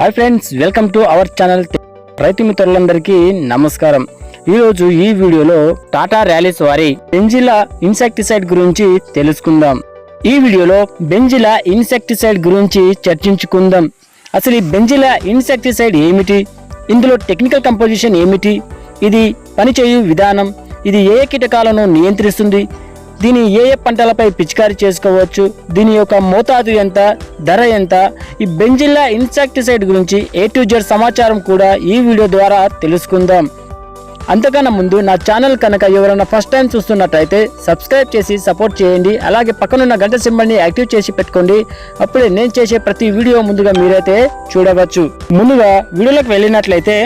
Hi friends welcome to our channel రైతు మిత్రులందరికీ నమస్కారం ఈరోజు ఈ వీడియోలో టాటా ర్యాలీస్ వారి బెంజిలా ఇన్సెక్టిసైడ్ గురించి తెలుసుకుందాం. ఈ వీడియోలో బెంజిలా ఇన్సెక్టిసైడ్ గురించి చర్చించుకుందాం. అసలు ఈ బెంజిలా ఇన్సెక్టిసైడ్ ఏమిటి? ఇందులో టెక్నికల్ కంపోజిషన్ ఏమిటి? ఇది పనిచేయు విధానం? ఇది ఏ ఏ కీటకాలను నియంత్రిస్తుంది? దీని ఏ ఏ పంటలపై పిచికారీ చేసుకోవచ్చు? దీని యొక్క మోతాదు ఎంత? ధర ఎంత? ఈ బెంజిల్లా ఇన్సెక్టిసైడ్ గురించి ఏ టు జెడ్ సమాచారం కూడా ఈ వీడియో ద్వారా తెలుసుకుందాం. అంతకన్నా ముందు నా ఛానల్ కనుక ఎవరైనా ఫస్ట్ టైం చూస్తున్నట్టయితే సబ్స్క్రైబ్ చేసి సపోర్ట్ చేయండి. అలాగే పక్కనున్న గంట సింబల్ని యాక్టివ్ చేసి పెట్టుకోండి. అప్పుడే నేను చేసే ప్రతి వీడియో ముందుగా మీరైతే చూడవచ్చు. ముందుగా వీడియోలోకి వెళ్ళినట్లయితే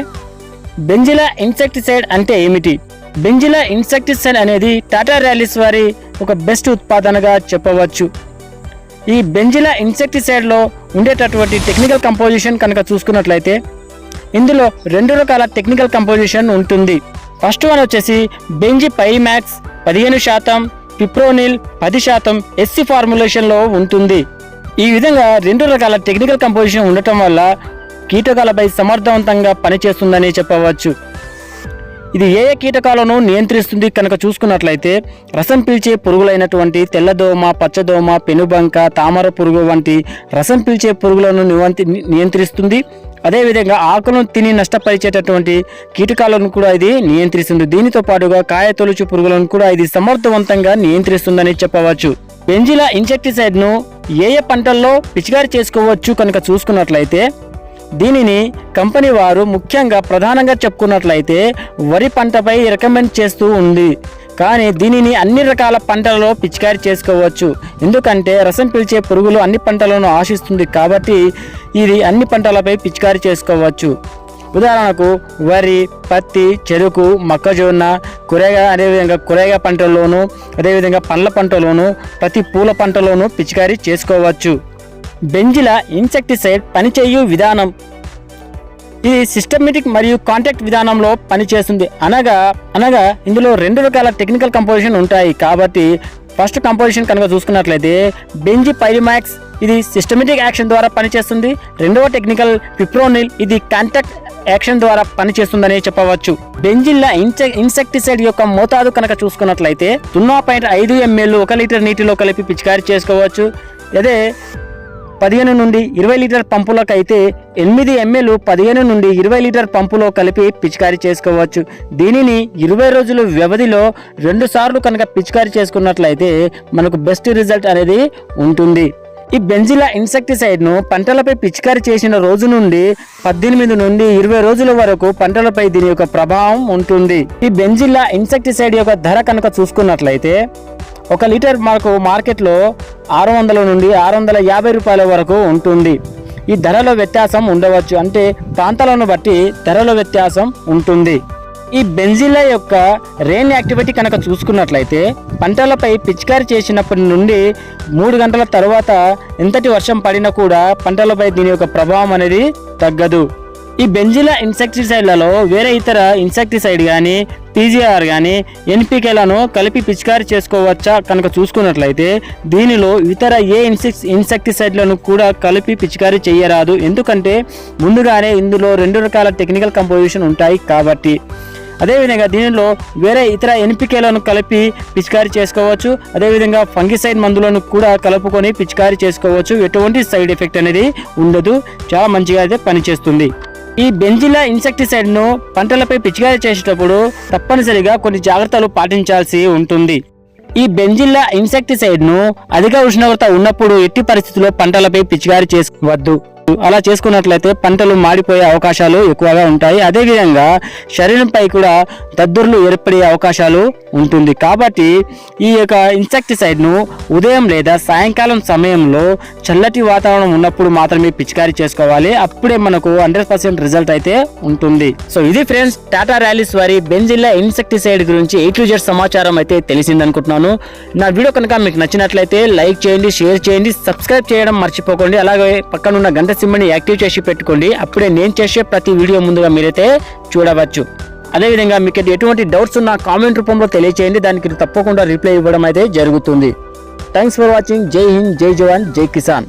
బెంజిలా ఇన్సెక్టిసైడ్ అంటే ఏమిటి? బెంజిలా ఇన్సెక్టిసైడ్ అనేది టాటా ర్యాలీస్ వారి ఒక బెస్ట్ ఉత్పాదనగా చెప్పవచ్చు. ఈ బెంజిలా ఇన్సెక్టిసైడ్లో ఉండేటటువంటి టెక్నికల్ కంపోజిషన్ కనుక చూసుకున్నట్లయితే ఇందులో రెండు రకాల టెక్నికల్ కంపోజిషన్ ఉంటుంది. ఫస్ట్ వన్ వచ్చేసి బెంజి పైమాక్స్ పదిహేను శాతం పిప్రోనిల్ పది శాతం ఎస్సి ఫార్ములేషన్లో ఉంటుంది. ఈ విధంగా రెండు రకాల టెక్నికల్ కంపోజిషన్ ఉండటం వల్ల కీటకాలపై సమర్థవంతంగా పనిచేస్తుందని చెప్పవచ్చు. ఇది ఏ ఏ కీటకాలను నియంత్రిస్తుంది కనుక చూసుకున్నట్లయితే రసం పీల్చే పురుగులైనటువంటి తెల్లదోమ పచ్చదోమ పెనుబంక తామర పురుగు వంటి రసం పీల్చే పురుగులను నియంత్రిస్తుంది. అదేవిధంగా ఆకులను తిని నష్టపరిచేటటువంటి కీటకాలను కూడా ఇది నియంత్రిస్తుంది. దీనితో పాటుగా కాయ తొలుచు పురుగులను కూడా ఇది సమర్థవంతంగా నియంత్రిస్తుందని చెప్పవచ్చు. పెంజిలా ఇన్సెక్టిసైడ్ను ఏ ఏ పంటల్లో పిచికారి చేసుకోవచ్చు కనుక చూసుకున్నట్లయితే దీనిని కంపెనీ వారు ముఖ్యంగా ప్రధానంగా చెప్పుకున్నట్లయితే వరి పంటపై రికమెండ్ చేస్తూ ఉంది. కానీ దీనిని అన్ని రకాల పంటలలో పిచికారి చేసుకోవచ్చు. ఎందుకంటే రసం పీల్చే పురుగులు అన్ని పంటలను ఆశిస్తుంది కాబట్టి ఇది అన్ని పంటలపై పిచికారి చేసుకోవచ్చు. ఉదాహరణకు వరి పత్తి చెరుకు మొక్కజొన్న కూరగాయ అదేవిధంగా కూరగాయ పంటల్లోనూ అదేవిధంగా పండ్ల పంటలోనూ ప్రతి పూల పంటలోనూ పిచికారీ చేసుకోవచ్చు. బెంజిల ఇన్సెక్టిసైడ్ పనిచేయు విధానం. ఇది సిస్టమేటిక్ మరియు కాంటాక్ట్ విధానంలో పనిచేస్తుంది. అనగా అనగా ఇందులో రెండు రకాల టెక్నికల్ కంపోజిషన్ ఉంటాయి. కాబట్టి ఫస్ట్ కంపోజిషన్ కనుక చూసుకున్నట్లయితే బెంజి పైరిమాక్స్ ఇది సిస్టమేటిక్ యాక్షన్ ద్వారా పనిచేస్తుంది. రెండవ టెక్నికల్ పిప్రోనిల్ ఇది కాంటాక్ట్ యాక్షన్ ద్వారా పనిచేస్తుందని చెప్పవచ్చు. బెంజిల్లా ఇన్సె ఇన్సెక్టిసైడ్ యొక్క మోతాదు కనుక చూసుకున్నట్లయితే సున్నా పాయింట్ ఐదు ఎంఎల్ ఒక లీటర్ నీటిలో కలిపి పిచికారీ చేసుకోవచ్చు. అదే పదిహేను నుండి ఇరవై లీటర్ పంపులకు అయితే ఎనిమిది ఎంఎల్ పదిహేను నుండి ఇరవై లీటర్ పంపులో కలిపి పిచికారీ చేసుకోవచ్చు. దీనిని ఇరవై రోజుల వ్యవధిలో రెండు సార్లు కనుక పిచికారీ చేసుకున్నట్లయితే మనకు బెస్ట్ రిజల్ట్ అనేది ఉంటుంది. ఈ బెంజిలా ఇన్సెక్టిసైడ్ను పంటలపై పిచికారీ చేసిన రోజు నుండి పద్దెనిమిది నుండి ఇరవై రోజుల వరకు పంటలపై దీని యొక్క ప్రభావం ఉంటుంది. ఈ బెంజిల్లా ఇన్సెక్టిసైడ్ యొక్క ధర కనుక చూసుకున్నట్లయితే ఒక లీటర్ మనకు మార్కెట్లో ఆరు వందల నుండి ఆరు వందల యాభై రూపాయల వరకు ఉంటుంది. ఈ ధరలో వ్యత్యాసం ఉండవచ్చు. అంటే ప్రాంతాలను బట్టి ధరలో వ్యత్యాసం ఉంటుంది. ఈ బెంజిలా యొక్క రెయిన్ యాక్టివిటీ కనుక చూసుకున్నట్లయితే పంటలపై పిచికారి చేసినప్పటి నుండి మూడు గంటల తర్వాత ఎంతటి వర్షం పడినా కూడా పంటలపై దీని యొక్క ప్రభావం అనేది తగ్గదు. ఈ బెంజిలా ఇన్సెక్టిసైడ్లలో వేరే ఇతర ఇన్సెక్టిసైడ్ కానీ పీజీఆర్ కానీ ఎన్పికేలను కలిపి పిచికారి చేసుకోవచ్చా కనుక చూసుకున్నట్లయితే దీనిలో ఇతర ఏ ఇన్సెక్ ఇన్సెక్టిసైడ్లను కూడా కలిపి పిచికారి చేయరాదు. ఎందుకంటే ముందుగానే ఇందులో రెండు రకాల టెక్నికల్ కంపోజిషన్ ఉంటాయి కాబట్టి. అదేవిధంగా దీనిలో వేరే ఇతర ఎన్పికేలను కలిపి పిచికారీ చేసుకోవచ్చు. అదేవిధంగా ఫంగిసైడ్ మందులను కూడా కలుపుకొని పిచికారీ చేసుకోవచ్చు. ఎటువంటి సైడ్ ఎఫెక్ట్ అనేది ఉండదు. చాలా మంచిగా అయితే పనిచేస్తుంది. ఈ బెంజిలా ఇన్సెక్టిసైడ్ను పంటలపై పిచికారీ చేసేటప్పుడు తప్పనిసరిగా కొన్ని జాగ్రత్తలు పాటించాల్సి ఉంటుంది. ఈ బెంజిల్లా ఇన్సెక్టిసైడ్ను అధిక ఉష్ణోగ్రత ఉన్నప్పుడు ఎట్టి పరిస్థితుల్లో పంటలపై పిచికారీ చేసుకోవద్దు. అలా చేసుకున్నట్లయితే పంటలు మాడిపోయే అవకాశాలు ఎక్కువగా ఉంటాయి. అదేవిధంగా శరీరంపై కూడా దద్దుర్లు ఏర్పడే అవకాశాలు ఉంటుంది. కాబట్టి ఈ యొక్క ఇన్సెక్టిసైడ్ను ఉదయం లేదా సాయంకాలం సమయంలో చల్లటి వాతావరణం ఉన్నప్పుడు మాత్రమే పిచికారీ చేసుకోవాలి. అప్పుడే మనకు హండ్రెడ్ పర్సెంట్ రిజల్ట్ అయితే ఉంటుంది. సో ఇది ఫ్రెండ్స్ టాటా ర్యాలీస్ వారి బెంజిల్లా ఇన్సెక్టిసైడ్ గురించి ఏ టు జెడ్ సమాచారం అయితే తెలిసిందనుకుంటున్నాను. నా వీడియో కనుక మీకు నచ్చినట్లయితే లైక్ చేయండి షేర్ చేయండి సబ్స్క్రైబ్ చేయడం మర్చిపోకండి. అలాగే పక్కనున్న గంట సింబల్ని యాక్టివ్ చేసి పెట్టుకోండి. అప్పుడే నేను చేసే ప్రతి వీడియో ముందుగా మీరైతే చూడవచ్చు. అదేవిధంగా మీకు ఎటువంటి డౌట్స్ ఉన్నా కామెంట్ రూపంలో తెలియచేయండి. దానికి తప్పకుండా రిప్లై ఇవ్వడం అయితే జరుగుతుంది. థ్యాంక్స్ ఫర్ వాచింగ్ జై హింద్ జై జవాన్ జై కిసాన్